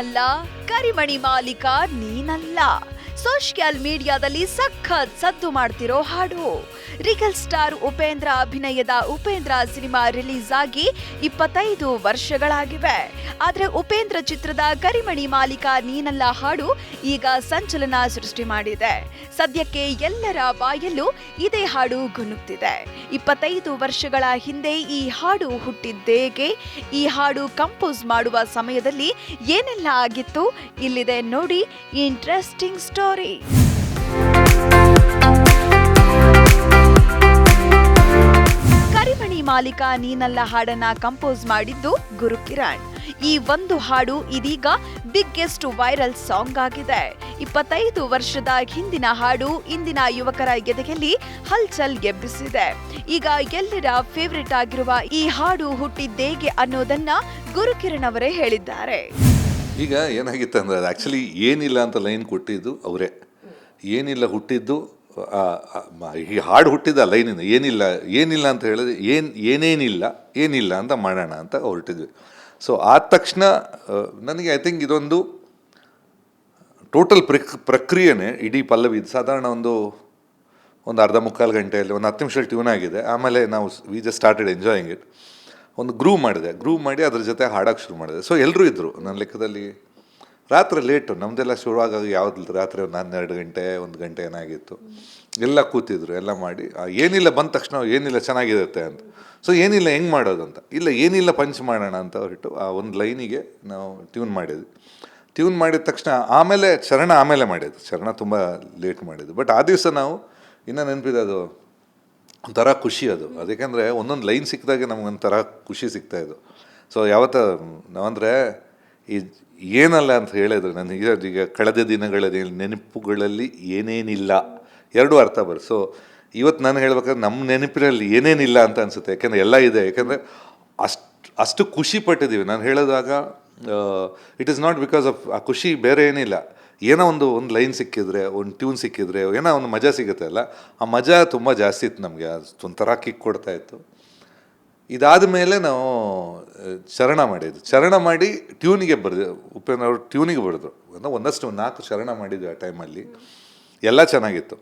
ನೀನಲ್ಲ ಕರಿಮಣಿ ಮಾಲೀಕ ನೀನಲ್ಲ. ಸೋಷಿಯಲ್ ಮೀಡಿಯಾದಲ್ಲಿ ಸಖತ್ ಸದ್ದು ಮಾಡ್ತಿರೋ ಹಾಡು. ರಿಗಲ್ ಸ್ಟಾರ್ ಉಪೇಂದ್ರ ಅಭಿನಯದ ಉಪೇಂದ್ರ ಸಿನಿಮಾ ರಿಲೀಸ್ ಆಗಿ ಇಪ್ಪತ್ತೈದು ವರ್ಷಗಳಾಗಿವೆ. ಆದರೆ ಉಪೇಂದ್ರ ಚಿತ್ರದ ಕರಿಮಣಿ ಮಾಲೀಕ ನೀನಲ್ಲ ಹಾಡು ಈಗ ಸಂಚಲನ ಸೃಷ್ಟಿ ಮಾಡಿದೆ. ಸದ್ಯಕ್ಕೆ ಎಲ್ಲರ ಬಾಯಲ್ಲೂ ಇದೇ ಹಾಡು ಗುನುಗ್ತಿದೆ. ಇಪ್ಪತ್ತೈದು ವರ್ಷಗಳ ಹಿಂದೆ ಈ ಹಾಡು ಹುಟ್ಟಿದ್ದೇಗೆ, ಈ ಹಾಡು ಕಂಪೋಸ್ ಮಾಡುವ ಸಮಯದಲ್ಲಿ ಏನೆಲ್ಲ ಆಗಿತ್ತು ಇಲ್ಲಿದೆ ನೋಡಿ. ಇಂಟ್ರೆಸ್ಟಿಂಗ್ ಸ್ಟೋರಿ ಕರಿಮಣಿ ಮಾಲೀಕ ನೀನಲ್ಲ ಹಾಡನ್ನ ಕಂಪೋಸ್ ಮಾಡಿದ್ದು ಗುರುಕಿರಣ್ ಈ ಒಂದು ಹಾಡು ಇದೀಗ ಬಿಗ್ಗೆಸ್ಟ್ ವೈರಲ್ ಸಾಂಗ್ ಆಗಿದೆ. ಇಪ್ಪತ್ತೈದು ವರ್ಷದ ಹಿಂದಿನ ಹಾಡು ಇಂದಿನ ಯುವಕರ ಎದೆಯಲ್ಲಿ ಹಲ್ಚಲ್ ಎಬ್ಬಿಸಿದೆ. ಈಗ ಎಲ್ಲರ ಫೇವರಿಟ್ ಆಗಿರುವ ಈ ಹಾಡು ಹುಟ್ಟಿದ್ದೇಗೆ ಅನ್ನೋದನ್ನ ಗುರುಕಿರಣ್ ಅವರೇ ಹೇಳಿದ್ದಾರೆ. ಈಗ ಏನಾಗಿತ್ತು ಅಂದರೆ ಅದು ಆ್ಯಕ್ಚುಲಿ ಏನಿಲ್ಲ ಅಂತ ಲೈನ್ ಕೊಟ್ಟಿದ್ದು ಅವರೇ. ಏನಿಲ್ಲ ಹುಟ್ಟಿದ್ದು ಈ ಹಾಡು ಹುಟ್ಟಿದ ಲೈನಿಂದ ಏನಿಲ್ಲ ಏನಿಲ್ಲ ಅಂತ ಹೇಳಿದ್ರೆ ಏನು, ಏನೇನಿಲ್ಲ, ಏನಿಲ್ಲ ಅಂತ ಮಾಡೋಣ ಅಂತ ಹೊರಟಿದ್ವಿ ಸೊ ಆದ ತಕ್ಷಣ ನನಗೆ ಐ ಥಿಂಕ್ ಇದೊಂದು ಟೋಟಲ್ ಪ್ರಕ್, ಪ್ರಕ್ರಿಯೆನೇ ಇಡೀ ಪಲ್ಲವಿ, ಇದು ಸಾಧಾರಣ ಒಂದು ಒಂದು ಅರ್ಧ ಮುಕ್ಕಾಲು ಗಂಟೆಯಲ್ಲಿ, ಒಂದು ಹತ್ತು ನಿಮಿಷ ಟ್ಯೂನ್ ಆಗಿದೆ. ಆಮೇಲೆ ನಾವು we just started enjoying it ಒಂದು ಗ್ರೂವ್ ಮಾಡಿದೆ. ಗ್ರೂವ್ ಮಾಡಿ ಅದ್ರ ಜೊತೆ ಹಾಡೋಕ್ಕೆ ಶುರು ಮಾಡಿದೆ. ಸೊ ಎಲ್ಲರೂ ಇದ್ದರು ನನ್ನ ಲೆಕ್ಕದಲ್ಲಿ ರಾತ್ರಿ ಲೇಟು ನಮ್ಮದೆಲ್ಲ ಶುರುವಾಗ ಯಾವ್ದು ರಾತ್ರಿ ಒಂದು ಹನ್ನೆರಡು ಗಂಟೆ, ಒಂದು ಗಂಟೆ ಏನಾಗಿತ್ತು. ಎಲ್ಲ ಕೂತಿದ್ರು, ಎಲ್ಲ ಮಾಡಿ. ಏನಿಲ್ಲ ಬಂದ ತಕ್ಷಣ ಏನಿಲ್ಲ ಚೆನ್ನಾಗಿರುತ್ತೆ ಅಂತ. ಸೊ ಏನಿಲ್ಲ ಹೆಂಗೆ ಮಾಡೋದು ಅಂತ. ಇಲ್ಲ, ಏನಿಲ್ಲ ಪಂಚ್ ಮಾಡೋಣ ಅಂತ ಹೊರಟು. ಆ, ಒಂದು ಲೈನಿಗೆ ನಾವು ಟ್ಯೂನ್ ಮಾಡಿದ್ವಿ. ಟ್ಯೂನ್ ಮಾಡಿದ ತಕ್ಷಣ ಆಮೇಲೆ ಚರಣ ಆಮೇಲೆ ಮಾಡಿದ್ದು. ಚರಣ ತುಂಬ ಲೇಟ್ ಮಾಡಿದ್ದು. ಬಟ್ ಆ ದಿವಸ ನಾವು ಇನ್ನೂ ನೆನಪಿದೆ ಅದು ಒಂಥರ ಖುಷಿ ಅದು. ಅದಕ್ಕೆಂದರೆ ಒಂದೊಂದು ಲೈನ್ ಸಿಕ್ಕಿದಾಗ ನಮಗೊಂಥರ ಖುಷಿ ಸಿಗ್ತಾ ಇದ್ದು ಸೊ ಯಾವತ್ತ, ನಾವಂದರೆ ಈ ಏನಲ್ಲ ಅಂತ ಹೇಳಿದ್ರೆ ನನಗೆ ಈಗ ಈಗ ಕಳೆದ ದಿನಗಳಲ್ಲಿ ನೆನಪುಗಳಲ್ಲಿ ಏನೇನಿಲ್ಲ. ಎರಡೂ ಅರ್ಥ ಬರುತ್ತೆ ಸೊ ಇವತ್ತು ನಾನು ಹೇಳ್ಬೇಕಾದ್ರೆ ನಮ್ಮ ನೆನಪಿನಲ್ಲಿ ಏನೇನಿಲ್ಲ ಅಂತ ಅನಿಸುತ್ತೆ. ಯಾಕೆಂದರೆ ಎಲ್ಲ ಇದೆ. ಯಾಕೆಂದರೆ ಅಷ್ಟು ಅಷ್ಟು ಖುಷಿ ಪಟ್ಟಿದ್ದೀವಿ ನಾನು ಹೇಳಿದಾಗ it is not because of ಆ ಖುಷಿ ಬೇರೆ ಏನಿಲ್ಲ. ಏನೋ ಒಂದು ಒಂದು ಲೈನ್ ಸಿಕ್ಕಿದ್ರೆ, ಒಂದು ಟ್ಯೂನ್ ಸಿಕ್ಕಿದ್ರೆ, ಏನೋ ಒಂದು ಮಜಾ ಸಿಗುತ್ತೆ ಅಲ್ಲ? ಆ ಮಜಾ ತುಂಬ ಜಾಸ್ತಿ ಇತ್ತು ನಮಗೆ. ಒಂಥರ ಕಿಕ್ ಕೊಡ್ತಾ ಇತ್ತು. ಇದಾದ ಮೇಲೆ ನಾವು ಚರಣ ಮಾಡಿದ್ದು. ಚರಣ ಮಾಡಿ ಟ್ಯೂನಿಗೆ ಬರೆದು, ಉಪೇಂದ್ರ ಅವರು ಟ್ಯೂನಿಗೆ ಬರೆದ್ರು. ಅಂದರೆ ಒಂದಷ್ಟು ನಾಲ್ಕು ಚರಣ ಮಾಡಿದ್ವಿ ಆ ಟೈಮಲ್ಲಿ ಎಲ್ಲ ಚೆನ್ನಾಗಿತ್ತು.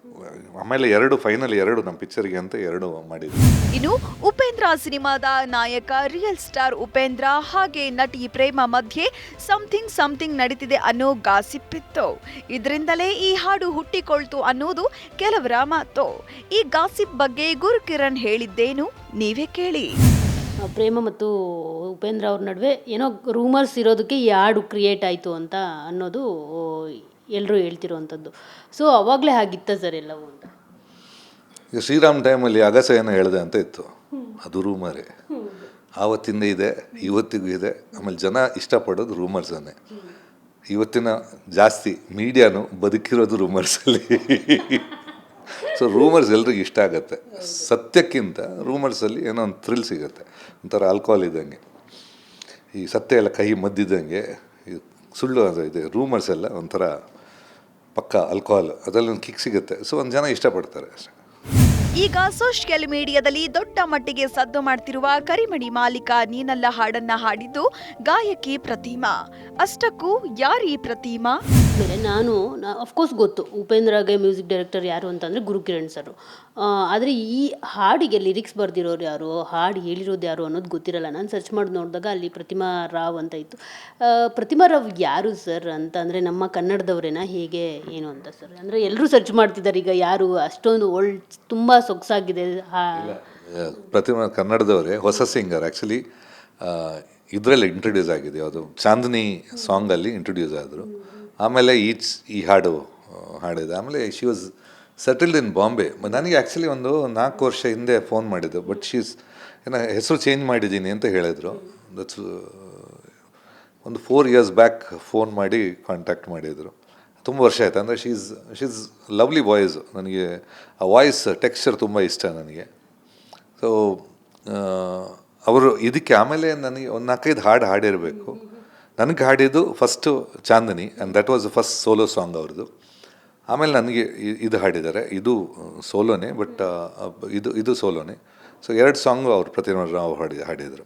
ಆಮೇಲೆ ಎರಡು ಫೈನಲ್ ಎರಡು ನಮ್ಮ ಪಿಕ್ಚರ್ಗೆ ಅಂತ ಎರಡು ಮಾಡಿದ್ವಿ ಇನ್ನು ಉಪೇಂದ್ರ ಸಿನಿಮಾದ ನಾಯಕ ರಿಯಲ್ ಸ್ಟಾರ್ ಉಪೇಂದ್ರ ಹಾಗೆ ನಟಿ ಪ್ರೇಮ ಮಧ್ಯೆ ಸಮಥಿಂಗ್ ಸಮಥಿಂಗ್ ನಡೀತಿದೆ ಅನ್ನೋ ಗಾಸಿಪ್ ಇತ್ತು. ಇದರಿಂದಲೇ ಈ ಹಾಡು ಹುಟ್ಟಿಕೊಳ್ತು ಅನ್ನೋದು ಕೆಲವರ ಮಾತು. ಈ ಗಾಸಿಪ್ ಬಗ್ಗೆ ಗುರುಕಿರಣ್ ಹೇಳಿದ್ದೇನು, ನೀವೇ ಕೇಳಿ. ಪ್ರೇಮ ಮತ್ತು ಉಪೇಂದ್ರ ಅವ್ರ ನಡುವೆ ಏನೋ ರೂಮರ್ಸ್ ಇರೋದಕ್ಕೆ ಈ ಹಾಡು ಕ್ರಿಯೇಟ್ ಆಯಿತು ಅಂತ ಅನ್ನೋದು ಎಲ್ಲರೂ ಹೇಳ್ತಿರುವಂಥದ್ದು. ಸೊ ಅವಾಗಲೇ ಹಾಗಿತ್ತ ಸರ್ ಎಲ್ಲವೂ ಅಂತ? ಈಗ ಶ್ರೀರಾಮ್ ಟೈಮಲ್ಲಿ ಅಗಸ ಏನೋ ಹೇಳಿದೆ ಅಂತ ಇತ್ತು. ಅದು ರೂಮರೇ ಆವತ್ತಿಂದ ಇದೆ, ಇವತ್ತಿಗೂ ಇದೆ. ಆಮೇಲೆ ಜನ ಇಷ್ಟಪಡೋದು ರೂಮರ್ಸನ್ನೇ ಇವತ್ತಿನ ಜಾಸ್ತಿ ಮೀಡಿಯಾನು ಬದುಕಿರೋದು ರೂಮರ್ಸಲ್ಲಿ ಸೊ ರೂಮರ್ಸ್ ಎಲ್ರಿಗೂ ಇಷ್ಟ ಆಗುತ್ತೆ. ಸತ್ಯಕ್ಕಿಂತ ರೂಮರ್ಸಲ್ಲಿ ಏನೋ ಒಂದು ಥ್ರಿಲ್ ಸಿಗುತ್ತೆ. ಒಂಥರ ಆಲ್ಕೋಹಾಲ್ ಇದ್ದಂಗೆ. ಈ ಸತ್ಯ ಎಲ್ಲ ಕಹಿ ಮದ್ದಿದ್ದಂಗೆ ಇದು ಸುಳ್ಳು ಅದು ಇದೆ ರೂಮರ್ಸ್ ಎಲ್ಲ ಒಂಥರ ಪಕ್ಕ ಆಲ್ಕೋಹಾಲ್ ಅದರಲ್ಲಿ ಒಂದು ಕಿಕ್ ಸಿಗುತ್ತೆ. ಸೊ ಒಂದು ಜನ ಇಷ್ಟಪಡ್ತಾರೆ ಅಷ್ಟೇ. ಈಗ ಸೋಷಿಯಲ್ ಮೀಡಿಯಾದಲ್ಲಿ ದೊಡ್ಡ ಮಟ್ಟಿಗೆ ಸದ್ದು ಮಾಡ್ತಿರುವ ಕರಿಮಣಿ ಮಾಲೀಕ ನೀನಲ್ಲ ಹಾಡನ್ನ ಹಾಡಿದ್ದು ಗಾಯಕಿ ಪ್ರತಿಮಾ. ಅಷ್ಟಕ್ಕೂ ಯಾರೀ ಪ್ರತಿಮಾ? ಆಮೇಲೆ ನಾನು ಅಫ್ಕೋರ್ಸ್ ಗೊತ್ತು. ಉಪೇಂದ್ರ ಗೆ ಮ್ಯೂಸಿಕ್ ಡೈರೆಕ್ಟರ್ ಯಾರು ಅಂತಂದರೆ ಗುರುಕಿರಣ್ ಸರ್ ಆದರೆ ಈ ಹಾಡಿಗೆ ಲಿರಿಕ್ಸ್ ಬರೆದಿರೋರು ಯಾರು, ಹಾಡು ಹೇಳಿರೋದು ಯಾರು ಅನ್ನೋದು ಗೊತ್ತಿರಲ್ಲ. ನಾನು ಸರ್ಚ್ ಮಾಡಿ ನೋಡಿದಾಗ ಅಲ್ಲಿ ಪ್ರತಿಮಾ ರಾವ್ ಅಂತ ಇತ್ತು. ಪ್ರತಿಮಾ ರಾವ್ ಯಾರು ಸರ್ ಅಂತ ಅಂದರೆ ನಮ್ಮ ಕನ್ನಡದವರೇನಾ? ಹೇಗೆ, ಏನು ಅಂತ ಸರ್ ಅಂದರೆ ಎಲ್ಲರೂ ಸರ್ಚ್ ಮಾಡ್ತಿದ್ದಾರೆ ಈಗ ಯಾರು ಅಷ್ಟೊಂದು ಒಳ್ ತುಂಬ ಸೊಗಸಾಗಿದೆ. ಪ್ರತಿಮಾ ಕನ್ನಡದವರೇ, ಹೊಸ ಸಿಂಗರ್ ಆ್ಯಕ್ಚುಲಿ ಇದರಲ್ಲಿ ಇಂಟ್ರೊಡ್ಯೂಸ್ ಆಗಿದೆ. ಅದು ಚಾಂದಿನಿ ಸಾಂಗಲ್ಲಿ ಇಂಟ್ರೊಡ್ಯೂಸ್ ಆದರು. ಆಮೇಲೆ ಈ ಈ ಹಾಡು ಹಾಡಿದೆ. ಆಮೇಲೆ she was settled in Bombay ನನಗೆ ಆ್ಯಕ್ಚುಲಿ ಒಂದು ನಾಲ್ಕು ವರ್ಷ ಹಿಂದೆ ಫೋನ್ ಮಾಡಿದ್ದು ಬಟ್ ಶೀಸ್ ಏನೋ ಹೆಸರು ಚೇಂಜ್ ಮಾಡಿದ್ದೀನಿ ಅಂತ ಹೇಳಿದರು. ದಟ್ಸ್ ಒಂದು ಫೋರ್ ಇಯರ್ಸ್ ಬ್ಯಾಕ್ ಫೋನ್ ಮಾಡಿ ಕಾಂಟ್ಯಾಕ್ಟ್ ಮಾಡಿದರು. ತುಂಬ ವರ್ಷ ಆಯಿತು. ಅಂದರೆ ಶೀಸ್ ಶೀಸ್ ಲವ್ಲಿ ವಾಯ್ಸು ನನಗೆ ಆ ವಾಯ್ಸ್ ಟೆಕ್ಸ್ಚರ್ ತುಂಬ ಇಷ್ಟ ನನಗೆ. ಸೊ ಅವರು ಇದಕ್ಕೆ ಆಮೇಲೆ ನನಗೆ ಒಂದು ನಾಲ್ಕೈದು ಹಾಡು ಹಾಡಿರಬೇಕು. ನನಗೆ ಹಾಡಿದ್ದು first Chandani and that was first solo song ಅವ್ರದ್ದು. ಆಮೇಲೆ ನನಗೆ ಇದು ಹಾಡಿದ್ದಾರೆ. ಇದು ಸೋಲೋನೇ ಬಟ್ ಇದು ಇದು ಸೋಲೋನೇ. ಸೊ ಎರಡು ಸಾಂಗು ಅವರು ಪ್ರತಿಮಾ ರಾವ್ ಹಾಡಿ ಹಾಡಿದರು.